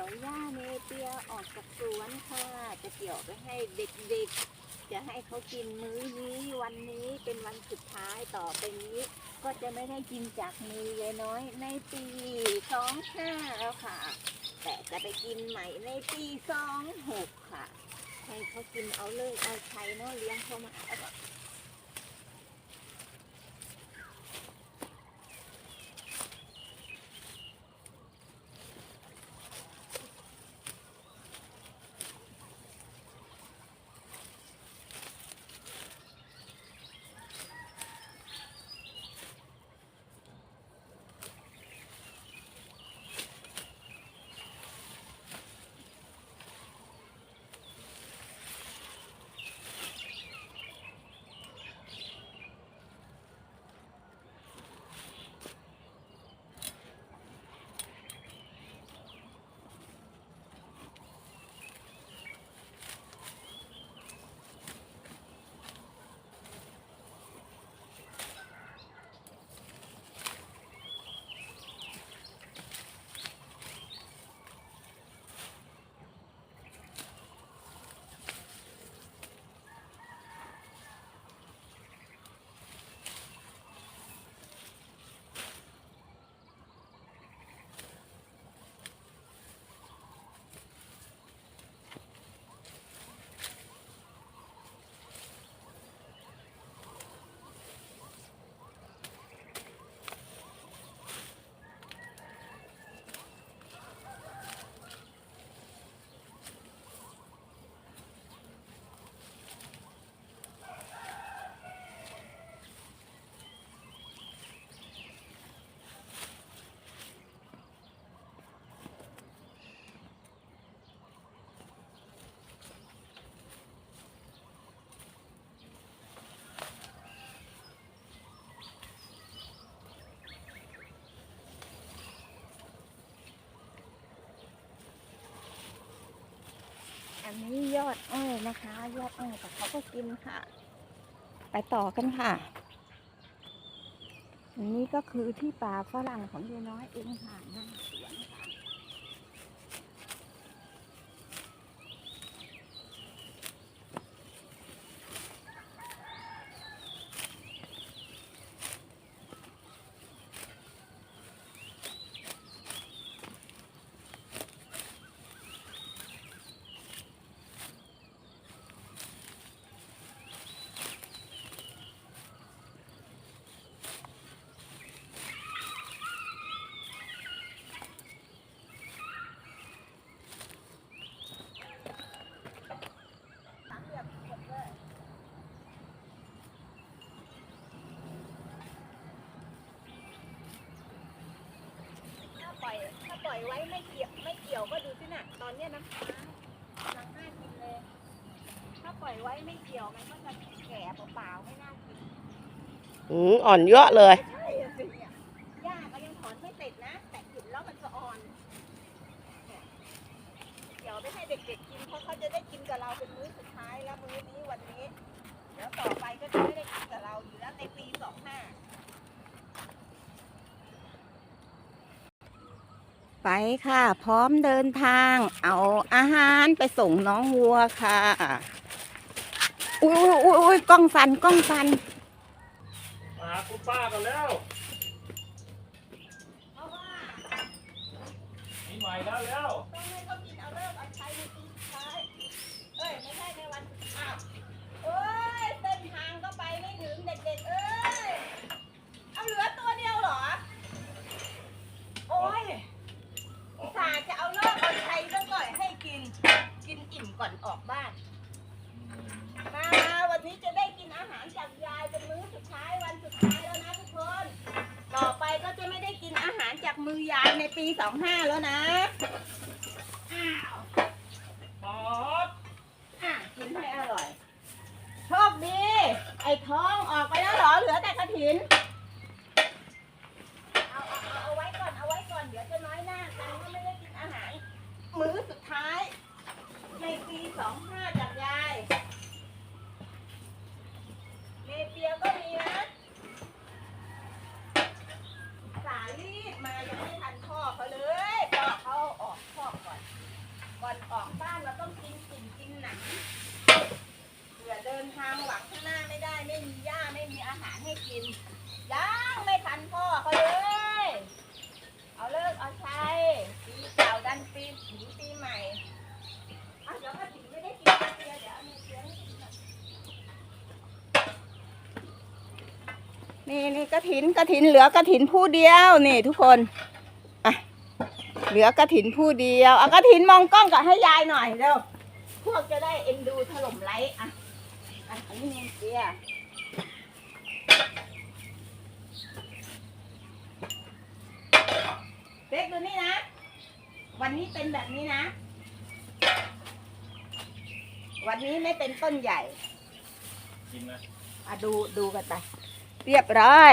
กี่ยวหญ้าเนเปียออกจากสวนค่ะ จะเกี่ยวไปให้เด็กๆ จะให้เขากินมื้อนี้วันนี้เป็นวันสุดท้ายต่อไปนี้ ก็จะไม่ได้กินจากมือยายน้อยในปีสองห้าแล้วค่ะ แต่จะไปกินใหม่ในปีสองหกค่ะ ให้เขากินเอาเลยเอาใช้เนาะเลี้ยงเขามาแล้วก็ อันนี้ยอดอ้อยนะคะ ยอดอ้อยแต่เขาก็กินค่ะ ไปต่อกันค่ะ อันนี้ก็คือที่ป่าฝรั่งของยายน้อยเองค่ะหน้าสวนค่ะ ล่อย ถ้าปล่อยไว้ไม่เกี่ยวไม่เกี่ยวก็ดูสิน่ะ ตอนเนี้ยน้ำค้างกำลังน่ากินเลย ถ้าปล่อยไว้ไม่เกี่ยวมันก็จะแก่เปล่าๆไม่น่ากินอืมอ่อนเยอะเลย ใช่อะสิเนี่ยหญ้าก็ยังถอนไม่เสร็จนะ แต่กินแล้วมันจะอ่อนเนี่ยเดี๋ยวไปให้เด็กๆกินเพราะเขาจะได้กินกับเราเป็นมื้อสุดท้ายแล้วมื้อนี้วันนี้เดี๋ยวต่อไปก็จะไม่ได้กินกับเราอยู่แล้วในปีสองห้า ไปค่ะ พร้อมเดินทาง เอาอาหารไปส่งน้องวัวค่ะอุ้ยอุ้ยอุ้ยกล้องสันกล้องสันมาหาคุณป้ากันแล้วมีใหม่แล้วแล้ว ต้องให้เขากินเอาเลิกเอาใช้ในปีสุดท้าย เอ้ย ไม่ใช่ในวันอ้าวเอ้ยเส้นทางก็ไปไม่ถึงเด็กๆ เอ้ย เอาเหลือตัวเดียวเหรอ โอ้ยอุตส่าห์จะเอาเลิกเอาใช้ซะหน่อยให้กิน กินอิ่มก่อนออกบ้าน มาวันนี้จะได้กินอาหารจากยายเป็นมื้อสุดท้ายวันสุดท้ายแล้วนะทุกคน ต่อไปก็จะไม่ได้กินอาหารจาก มือยายในปีสองห้าแล้วนะ อ้าวป๊อดอะกินให้อร่อย โชคดี ไอ้ท้องออกไปแล้วเหรอ เหลือแต่กระถิน เอาเอาเอาเอาไว้ก่อน เอาไว้ก่อน เดี๋ยวจะน้อยหน้ากันว่าไม่ได้กินอาหาร มื้อสุดท้าย ในปีสองห้า่อนออกบ้านเราต้องกินสิ่งกินหนังเผื่อเดินทางหวังข้างหน้าไม่ได้ ไม่มีหญ้าไม่มีอาหารให้กินยังไม่ทันพ่อเขาเลย เอาเลิกเอาใช้ปีเก่าดันปีถึงปีใหม่เดี๋ยวพ่อถึงไม่ได้กินกาแฟเดี๋ยวเอาเนื้อเชื้อให้กินก่อนนี่นี่กระถินกระถินเหลือกระถินผู้เดียวนี่ทุกคน เหลือกระถินผู้เดียวเอากระถินมองกล้องกับให้ยายหน่อยเร็วพวกจะได้เอ็นดูถล่มไลค์อะอะอันนี้เงินเสียเด็กดูนี่นะ วันนี้เป็นแบบนี้นะ วันนี้ไม่เป็นต้นใหญ่กินนะอะดูดูกันไป เรียบร้อย